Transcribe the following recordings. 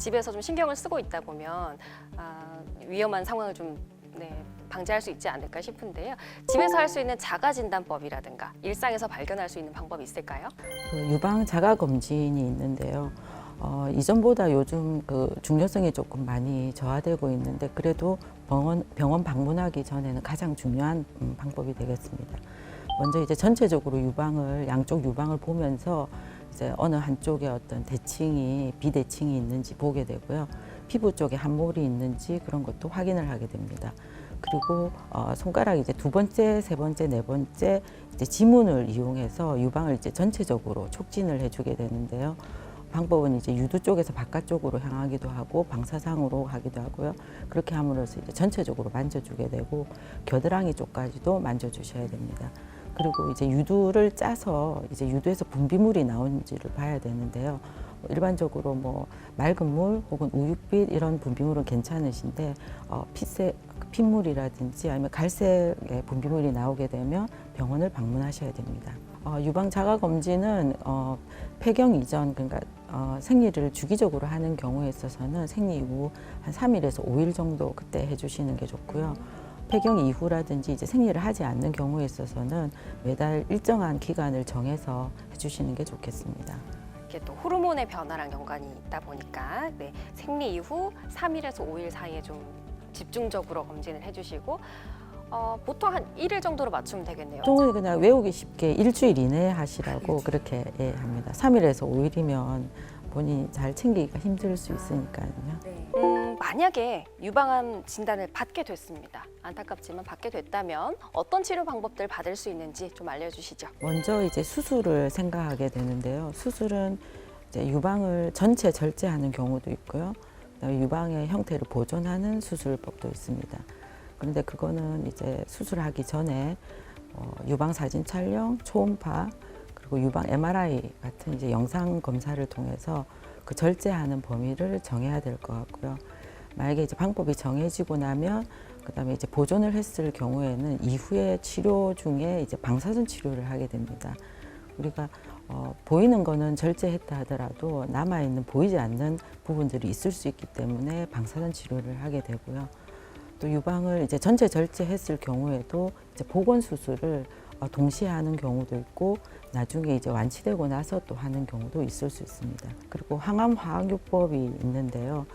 집에서 좀 신경을 쓰고 있다 보면 아, 위험한 상황을 좀 네, 방지할 수 있지 않을까 싶은데요. 집에서 할 수 있는 자가 진단법이라든가 일상에서 발견할 수 있는 방법이 있을까요? 그 유방 자가 검진이 있는데요. 어, 이전보다 요즘 그 중요성이 조금 많이 저하되고 있는데 그래도 병원 병원 방문하기 전에는 가장 중요한 음, 방법이 되겠습니다. 먼저 이제 전체적으로 유방을 양쪽 유방을 보면서 이제 어느 한쪽에 어떤 대칭이 비대칭이 있는지 보게 되고요. 피부 쪽에 함몰이 있는지 그런 것도 확인을 하게 됩니다. 그리고 어, 손가락 이제 두 번째, 세 번째, 네 번째 이제 지문을 이용해서 유방을 이제 전체적으로 촉진을 해주게 되는데요. 방법은 이제 유두 쪽에서 바깥쪽으로 향하기도 하고 방사상으로 하기도 하고요. 그렇게 함으로써 이제 전체적으로 만져주게 되고 겨드랑이 쪽까지도 만져주셔야 됩니다. 그리고 이제 유두를 짜서 이제 유두에서 분비물이 나오는지를 봐야 되는데요. 일반적으로 뭐 맑은 물 혹은 우윳빛 이런 분비물은 괜찮으신데 어, 핏색 핏물이라든지 아니면 갈색의 분비물이 나오게 되면 병원을 방문하셔야 됩니다. 어, 유방 자가 검진은 어, 폐경 이전 그러니까 어, 생리를 주기적으로 하는 경우에 있어서는 생리 이후 한 3일에서 5일 정도 그때 해주시는 게 좋고요. 폐경 이후라든지 이제 생리를 하지 않는 경우에 있어서는 매달 일정한 기간을 정해서 해주시는 게 좋겠습니다. 이게 또 호르몬의 변화랑 연관이 있다 보니까 네, 생리 이후 3일에서 5일 사이에 좀 집중적으로 검진을 해주시고 어, 보통 한 1일 정도로 맞추면 되겠네요. 보통은 그냥 외우기 쉽게 일주일 이내에 하시라고 그렇게 예, 합니다. 3일에서 5일이면 본인이 잘 챙기기가 힘들 수 있으니까요. 음, 만약에 유방암 진단을 받게 됐습니다. 안타깝지만 받게 됐다면 어떤 치료 방법들 받을 수 있는지 좀 알려주시죠. 먼저 이제 수술을 생각하게 되는데요. 수술은 이제 유방을 전체 절제하는 경우도 있고요. 그다음에 유방의 형태를 보존하는 수술법도 있습니다. 그런데 그거는 이제 수술하기 전에 어, 유방 사진 촬영, 초음파 그리고 유방 MRI 같은 이제 영상 검사를 통해서 그 절제하는 범위를 정해야 될 것 같고요. 만약에 이제 방법이 정해지고 나면 그다음에 이제 보존을 했을 경우에는 이후에 치료 중에 이제 방사선 치료를 하게 됩니다. 우리가 어, 보이는 거는 절제했다 하더라도 남아 있는 보이지 않는 부분들이 있을 수 있기 때문에 방사선 치료를 하게 되고요. 또 유방을 이제 전체 절제했을 경우에도 이제 복원 수술을 어, 동시에 하는 경우도 있고 나중에 이제 완치되고 나서 또 하는 경우도 있을 수 있습니다. 그리고 항암 화학요법이 있는데요.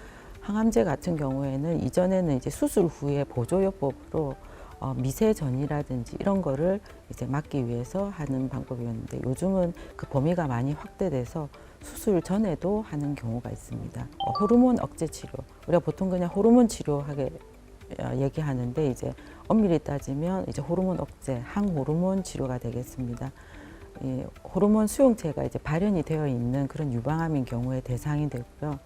항암제 같은 경우에는 이전에는 이제 수술 후에 보조요법으로 어, 미세 전이라든지 이런 거를 이제 막기 위해서 하는 방법이었는데 요즘은 그 범위가 많이 확대돼서 수술 전에도 하는 경우가 있습니다. 어, 호르몬 억제 치료. 우리가 보통 그냥 호르몬 치료하게 어, 얘기하는데 이제 엄밀히 따지면 이제 호르몬 억제, 항호르몬 치료가 되겠습니다. 이 호르몬 수용체가 이제 발현이 되어 있는 그런 유방암인 경우에 대상이 되고요.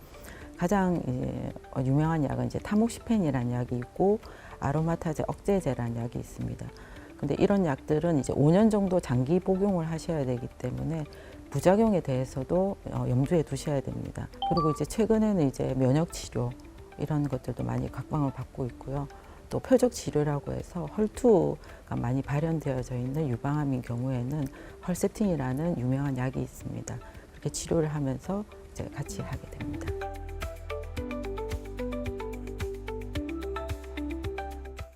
가장 이제 어, 유명한 약은 이제 타목시펜이라는 약이 있고 아로마타제 억제제라는 약이 있습니다. 근데 이런 약들은 이제 5년 정도 장기 복용을 하셔야 되기 때문에 부작용에 대해서도 어, 염두에 두셔야 됩니다. 그리고 이제 최근에는 이제 면역 치료 이런 것들도 많이 각광을 받고 있고요. 또 표적 치료라고 해서 헐투가 많이 발현되어져 있는 유방암인 경우에는 헐세틴이라는 유명한 약이 있습니다. 그렇게 치료를 하면서 이제 같이 하게 됩니다.